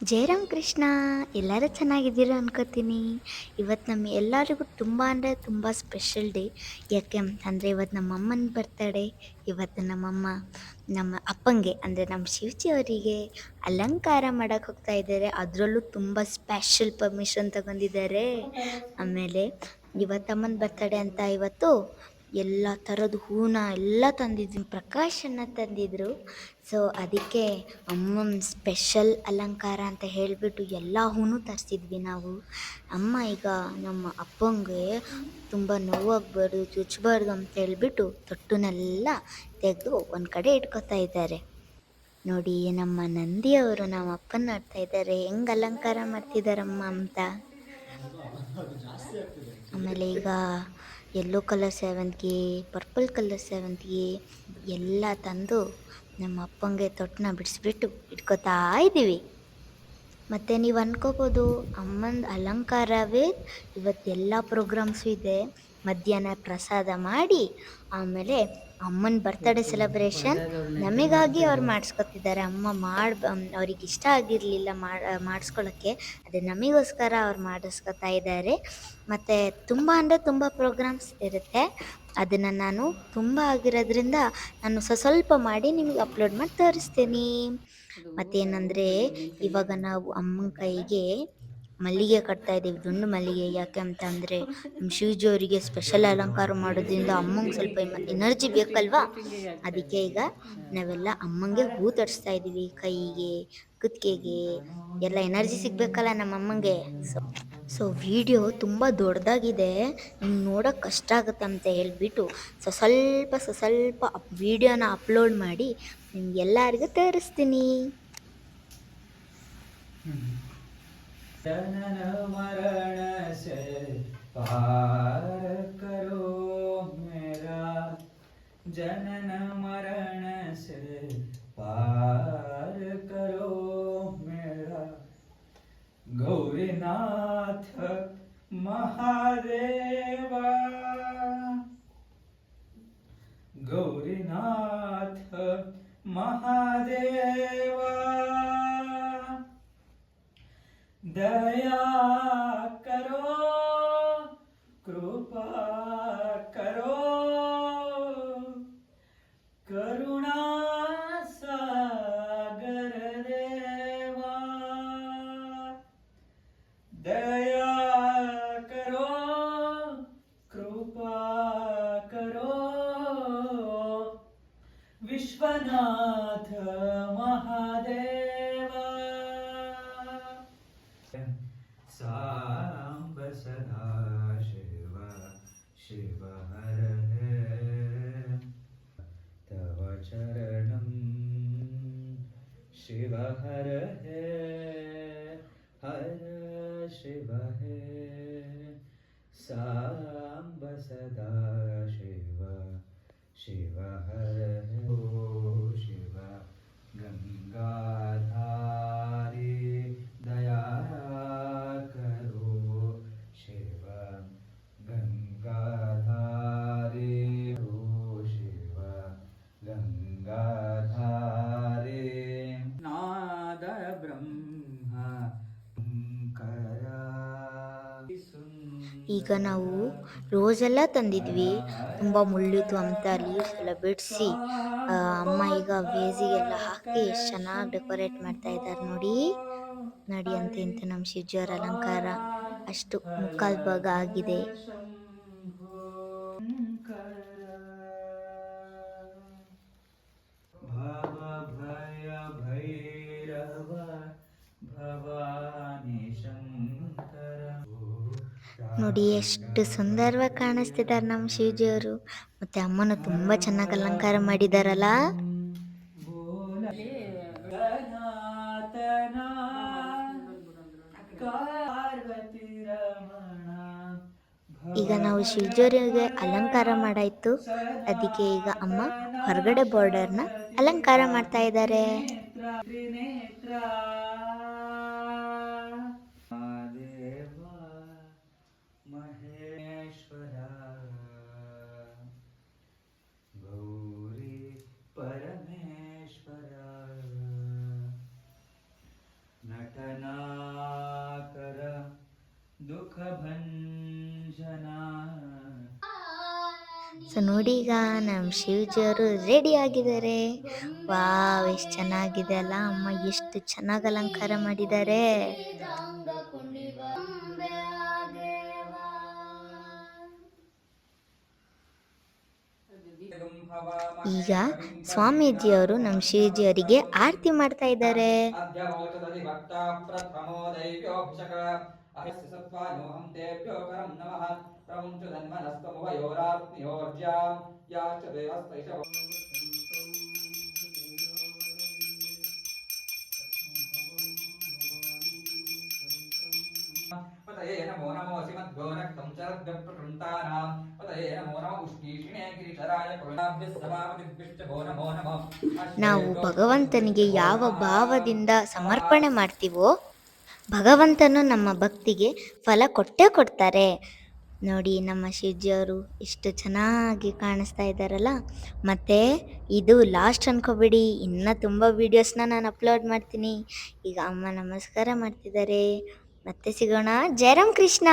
ಜಯರಾಮ್ ಕೃಷ್ಣ ಎಲ್ಲರೂ ಚೆನ್ನಾಗಿದ್ದೀರ ಅನ್ಕೋತೀನಿ. ಇವತ್ತು ನಮ್ಮ ಎಲ್ಲರಿಗೂ ತುಂಬ ಅಂದರೆ ತುಂಬ ಸ್ಪೆಷಲ್ ಡೇ ಯಾಕೆ ಅಂತಂದರೆ ಇವತ್ತು ನಮ್ಮ ಅಮ್ಮನ ಬರ್ತಡೇ ಇವತ್ತು ನಮ್ಮಮ್ಮ ನಮ್ಮ ಅಪ್ಪಂಗೆ ಅಂದರೆ ನಮ್ಮ ಶಿವಜಿ ಅವರಿಗೆ ಅಲಂಕಾರ ಮಾಡೋಕ್ಕೆ ಹೋಗ್ತಾ ಇದ್ದಾರೆ. ಅದರಲ್ಲೂ ತುಂಬ ಸ್ಪೆಷಲ್ ಪರ್ಮಿಷನ್ ತಗೊಂಡಿದ್ದಾರೆ. ಆಮೇಲೆ ಇವತ್ತು ಅಮ್ಮನ ಬರ್ತಡೇ ಅಂತ ಇವತ್ತು ಎಲ್ಲ ಥರದ ಹೂನ ಎಲ್ಲ ತಂದಿದ್ದೀನಿ ಪ್ರಕಾಶನ ತಂದಿದ್ರು. ಸೊ ಅದಕ್ಕೆ ಅಮ್ಮನ ಸ್ಪೆಷಲ್ ಅಲಂಕಾರ ಅಂತ ಹೇಳಿಬಿಟ್ಟು ಎಲ್ಲ ಹೂನು ತರಿಸಿದ್ವಿ ನಾವು. ಅಮ್ಮ ಈಗ ನಮ್ಮ ಅಪ್ಪಂಗೆ ತುಂಬ ನೋವಾಗಬಾರ್ದು ಚುಚ್ಚಬಾರ್ದು ಅಂತ ಹೇಳಿಬಿಟ್ಟು ತೊಟ್ಟುನೆಲ್ಲ ತೆಗೆದು ಒಂದು ಕಡೆ ಇಟ್ಕೋತಾ ಇದ್ದಾರೆ. ನೋಡಿ, ನಮ್ಮ ನಂದಿಯವರು ನಮ್ಮ ಅಪ್ಪನ ನೋಡ್ತಾ ಇದ್ದಾರೆ. ಹೆಂಗೆ ಅಲಂಕಾರ ಮಾಡ್ತಿದ್ದಾರಮ್ಮ ಅಂತ. ಆಮೇಲೆ ಈಗ ಯೆಲ್ಲೋ ಕಲರ್ ಸೇವಂತಿಗೆ ಪರ್ಪಲ್ ಕಲರ್ ಸೇವಂತಿಗೆ ಎಲ್ಲ ತಂದು ನಮ್ಮ ಅಪ್ಪಂಗೆ ತೊಟ್ಟನ್ನ ಬಿಡಿಸ್ಬಿಟ್ಟು ಇಟ್ಕೋತಾ ಇದ್ದೀವಿ. ಮತ್ತು ನೀವು ಅನ್ಕೋಬೋದು ಅಮ್ಮನ ಅಲಂಕಾರವೇ ಇವತ್ತೆಲ್ಲ ಪ್ರೋಗ್ರಾಮ್ಸು ಇದೆ. ಮಧ್ಯಾಹ್ನ ಪ್ರಸಾದ ಮಾಡಿ ಆಮೇಲೆ ಅಮ್ಮನ ಬರ್ತಡೇ ಸೆಲೆಬ್ರೇಷನ್ ನಮಗಾಗಿ ಅವ್ರು ಮಾಡಿಸ್ಕೊತಿದ್ದಾರೆ. ಅಮ್ಮ ಮಾಡಿ ಅವ್ರಿಗೆ ಇಷ್ಟ ಆಗಿರಲಿಲ್ಲ ಮಾಡಿಸ್ಕೊಳ್ಳೋಕ್ಕೆ ಅದೇ ನಮಗೋಸ್ಕರ ಅವ್ರು ಮಾಡಿಸ್ಕೊತಾ ಇದ್ದಾರೆ. ಮತ್ತು ತುಂಬ ಅಂದರೆ ತುಂಬ ಪ್ರೋಗ್ರಾಮ್ಸ್ ಇರುತ್ತೆ. ಅದನ್ನು ನಾನು ತುಂಬ ಆಗಿರೋದ್ರಿಂದ ನಾನು ಸ್ವ ಸ್ವಲ್ಪ ಮಾಡಿ ನಿಮಗೆ ಅಪ್ಲೋಡ್ ಮಾಡಿ ತೋರಿಸ್ತೀನಿ. ಮತ್ತೇನಂದರೆ, ಇವಾಗ ನಾವು ಅಮ್ಮನ ಕೈಗೆ ಮಲ್ಲಿಗೆ ಕಟ್ತಾ ಇದ್ದೀವಿ. ದುಂಡು ಮಲ್ಲಿಗೆ ಯಾಕೆ ಅಂತ ಅಂದರೆ ನಮ್ಮ ಶಿವಜಿ ಅವರಿಗೆ ಸ್ಪೆಷಲ್ ಅಲಂಕಾರ ಮಾಡೋದ್ರಿಂದ ಅಮ್ಮಂಗೆ ಸ್ವಲ್ಪ ಎನರ್ಜಿ ಬೇಕಲ್ವಾ? ಅದಕ್ಕೆ ಈಗ ನಾವೆಲ್ಲ ಅಮ್ಮಂಗೆ ಹೂ ತರಿಸ್ತಾ ಇದ್ದೀವಿ. ಕೈಗೆ, ಕುತ್ತಿಗೆಗೆ ಎಲ್ಲ ಎನರ್ಜಿ ಸಿಗಬೇಕಲ್ಲ ನಮ್ಮ ಅಮ್ಮಂಗೆ. ಸೊ ಸೊ ವಿಡಿಯೋ ತುಂಬ ದೊಡ್ಡದಾಗಿದೆ. ನೋಡೋಕೆ ಕಷ್ಟ ಆಗುತ್ತೆ ಅಂತ ಹೇಳಿಬಿಟ್ಟು ಸೊ ಸ್ವಲ್ಪ ಸೊ ಸ್ವಲ್ಪ ವಿಡಿಯೋನ ಅಪ್ಲೋಡ್ ಮಾಡಿ ನಿಮ್ಗೆಲ್ಲರಿಗೂ ತೋರಿಸ್ತೀನಿ. जनन मरण से पार करो मेरा। जनन मरण से पार करो मेरा। गौरीनाथ महादेवा। गौरीनाथ महादेवा। दया करो कृपा करो। विश्वनाथ महादेवा। साम्ब सदा शिव शिव हर तव चरणं शिव हर। शिव ಈಗ ನಾವು ರೋಸೆಲ್ಲ ತಂದಿದ್ವಿ. ತುಂಬ ಮುಳ್ಳಿತ್ತು ಅಂತ ಲೀವ್ಸ್ ಎಲ್ಲ ಬಿಡಿಸಿ ಅಮ್ಮ ಈಗ ವೇಸಿಗೆಲ್ಲ ಹಾಕಿ ಎಷ್ಟು ಚೆನ್ನಾಗಿ ಡೆಕೋರೇಟ್ ಮಾಡ್ತಾ ಇದ್ದಾರೆ ನೋಡಿ. ನಡಿ ಅಂತ ಇಂತ ನಮ್ಮ ಶಿವಜಿಯವರ ಅಲಂಕಾರ. ಅಷ್ಟು ಮುಕ್ಕಾಲು ಭಾಗ ಆಗಿದೆ ನೋಡಿ ಎಷ್ಟು ಸುಂದರವಾಗಿ ಕಾಣಿಸ್ತಿದ್ದಾರೆ ನಮ್ಮ ಶಿವಜಿಯವರು. ಮತ್ತೆ ಅಮ್ಮನ ತುಂಬಾ ಚೆನ್ನಾಗಿ ಅಲಂಕಾರ ಮಾಡಿದಾರಲ್ಲ. ಈಗ ನಾವು ಶಿವಜಿಯವರಿಗೆ ಅಲಂಕಾರ ಮಾಡಾಯ್ತು. ಅದಕ್ಕೆ ಈಗ ಅಮ್ಮ ಹೊರಗಡೆ ಬಾರ್ಡರ್ನ ಅಲಂಕಾರ ಮಾಡ್ತಾ ಇದ್ದಾರೆ. ಸೊ ನೋಡಿ ಈಗ ನಮ್ಮ ಶಿವಜಿಯವರು ರೆಡಿ ಆಗಿದ್ದಾರೆ. ವಾವ್, ಎಷ್ಟು ಚೆನ್ನಾಗಿದೆ ಅಲ್ಲ ಅಮ್ಮ, ಎಷ್ಟು ಚೆನ್ನಾಗಿ ಅಲಂಕಾರ ಮಾಡಿದ್ದಾರೆ. ಈಗ ಸ್ವಾಮೀಜಿಯವರು ನಮ್ಮ ಶ್ರೀಜಿಯವರಿಗೆ ಆರತಿ ಮಾಡ್ತಾ ಇದ್ದಾರೆ. ನಾವು ಭಗವಂತನಿಗೆ ಯಾವ ಭಾವದಿಂದ ಸಮರ್ಪಣೆ ಮಾಡ್ತೀವೋ ಭಗವಂತನು ನಮ್ಮ ಭಕ್ತಿಗೆ ಫಲ ಕೊಟ್ಟೇ ಕೊಡ್ತಾರೆ. ನೋಡಿ ನಮ್ಮ ಶಿವಜಿಯವರು ಎಷ್ಟು ಚೆನ್ನಾಗಿ ಕಾಣಿಸ್ತಾ ಇದ್ದಾರಲ್ಲ? ಮತ್ತು ಇದು ಲಾಸ್ಟ್ ಅನ್ಕೋಬೇಡಿ ಇನ್ನೂ ತುಂಬ ವೀಡಿಯೋಸ್ನ ನಾನು ಅಪ್ಲೋಡ್ ಮಾಡ್ತೀನಿ. ಈಗ ಅಮ್ಮ ನಮಸ್ಕಾರ ಮಾಡ್ತಿದ್ದಾರೆ. ಮತ್ತೆ ಸಿಗೋಣ ಜಯರಾಮ್ ಕೃಷ್ಣ